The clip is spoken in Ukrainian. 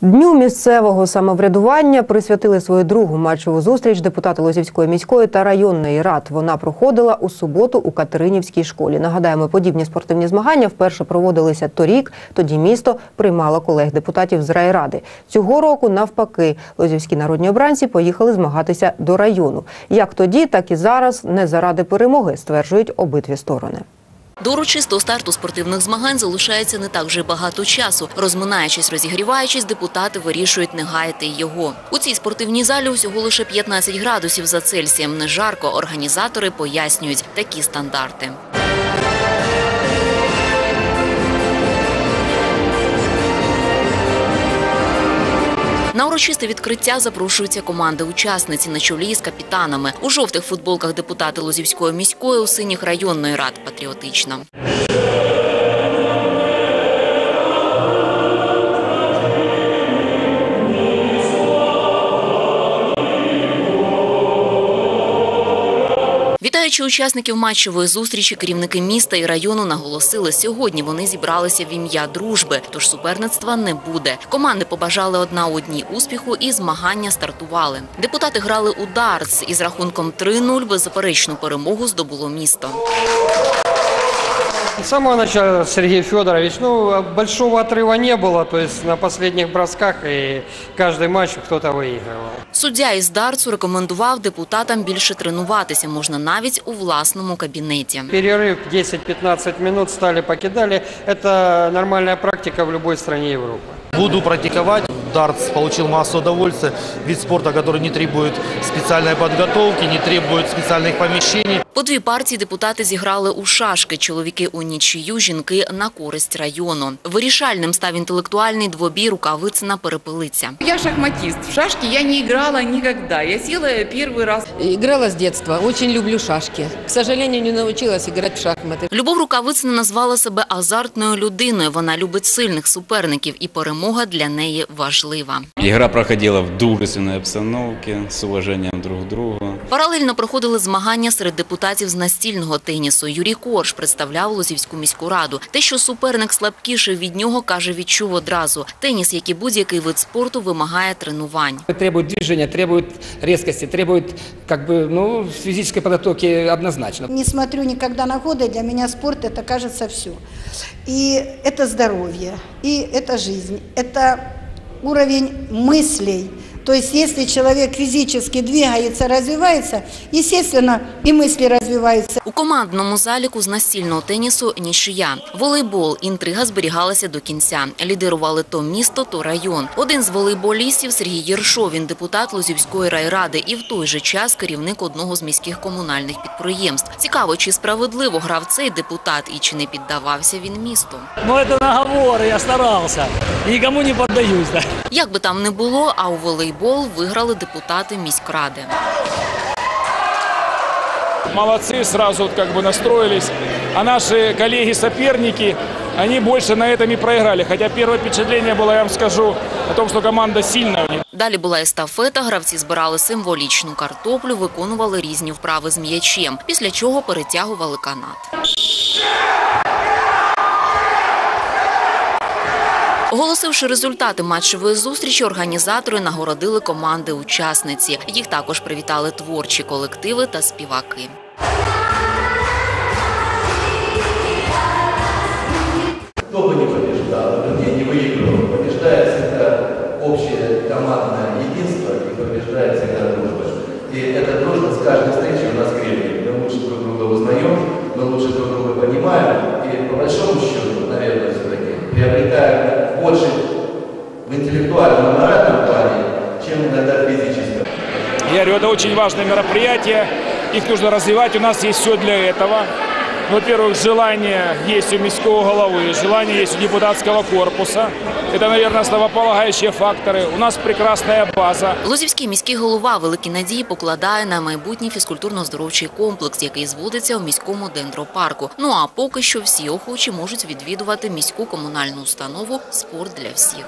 Дню місцевого самоврядування присвятили свою другу матчову зустріч депутати Лозівської міської та районної рад. Вона проходила у суботу у Катеринівській школі. Нагадаємо, подібні спортивні змагання вперше проводилися торік. Тоді місто приймало колег депутатів з райради. Цього року, навпаки, лозівські народні обранці поїхали змагатися до району. Як тоді, так і зараз не заради перемоги, стверджують обидві сторони. До урочистого старту спортивних змагань залишається не так вже багато часу. Розминаючись, розігріваючись, депутати вирішують не гаяти його. У цій спортивній залі усього лише 15 градусів за Цельсієм. Не жарко. Організатори пояснюють такі стандарти. На урочисте відкриття запрошуються команди-учасниці на чолі з капітанами. У жовтих футболках депутати Лозівської міської, у синіх районної рад патріотично. Вітаючи учасників матчової зустрічі, керівники міста і району наголосили, сьогодні вони зібралися в ім'я дружби, тож суперництва не буде. Команди побажали одна одній успіху і змагання стартували. Депутати грали у дартс із рахунком 3-0 беззаперечну перемогу здобуло місто. С самого начала Сергей Федорович, ну, большого отрыва не было, то есть на последних бросках и каждый матч кто-то выигрывал. Суддя із дартсу рекомендував депутатам більше тренуватися, можна навіть у власному кабінеті. Перерыв 10-15 минут стали, покидали. Это нормальная практика в любой стране Европы. Буду практиковать. Дартс получил массу удовольствия. Вид спорта, который не требует специальной подготовки, не требует специальных помещений. По дві партії депутати зіграли у шашки. Чоловіки у нічию, жінки на користь району. Вирішальним став інтелектуальний двобій рукавицина перепелиця. Я шахматист. В шашки я не играла никогда. Я села первый раз. Играла с детства, очень люблю шашки. К сожалению, не научилась играть в шахматы. Любов Рукавицина назвала себе азартною людиною. Вона любить сильних суперників, і перемога для неї важлива. Игра проходила в дружественной обстановке, с уважением друг к другу. Паралельно проходили змагання серед депутатів з настільного тенісу. Юрій Корж представляв Лозівську міську раду. Те, що суперник слабкіший від нього, каже, відчув одразу. Теніс, як і будь-який вид спорту, вимагає тренувань. требует движения, требует резкости, требует как бы, ну, физической подготовки однозначно. Не смотрю никогда на годы, для меня спорт это кажется все. И это здоровье, и это жизнь, это уровень мыслей. То есть если человек физически двигается, развивается, естественно, и мысли развиваются. У командному заліку з настільного тенісу нічия. Волейбол. Інтрига зберігалася до кінця. Лідирували то місто, то район. Один з волейболістів Сергій Єршов. Він депутат Лозівської райради і в той же час керівник одного з міських комунальних підприємств. Цікаво, чи справедливо грав цей депутат і чи не піддавався він місту. Ну, это наговоры, я старался. И никому не поддаюсь, да. Як би там не було, а у волейбол виграли депутати міськради. молодцы, сразу вот как бы настроились. А наши коллеги-соперники, они больше на этом и проиграли. Хотя первое впечатление было, я вам скажу, о том, что команда сильная у них. Далі була естафета, гравці збирали символічну картоплю, виконували різні вправи з м'ячем, після чого перетягували канат. Оголосивши результати матчевої зустрічі, організатори нагородили команди-учасниці. Їх також привітали творчі колективи та співаки. Кто бы не побеждал, вернее, не выигрывал, побеждает всегда общее командное единство и побеждает всегда дружба. И эта дружба с каждой встречей у нас крепнет. Мы лучше друг друга узнаем, мы лучше друг друга понимаем, и по большому счету, наверное, все-таки приобретаем больше в интеллектуальном моральном плане, чем иногда в физическом. Я говорю, это очень важное мероприятие. Их нужно развивать. У нас есть все для этого Во-первых, желание есть у міського головы, желание есть у депутатского корпуса. Это, наверное, основополагающие факторы. У нас прекрасная база. Лозівський міський голова великі надії покладає на майбутній фізкультурно-здоровчий комплекс, який зводиться у міському дендропарку. Ну а поки що всі охочі можуть відвідувати міську комунальну установу Спорт для всіх.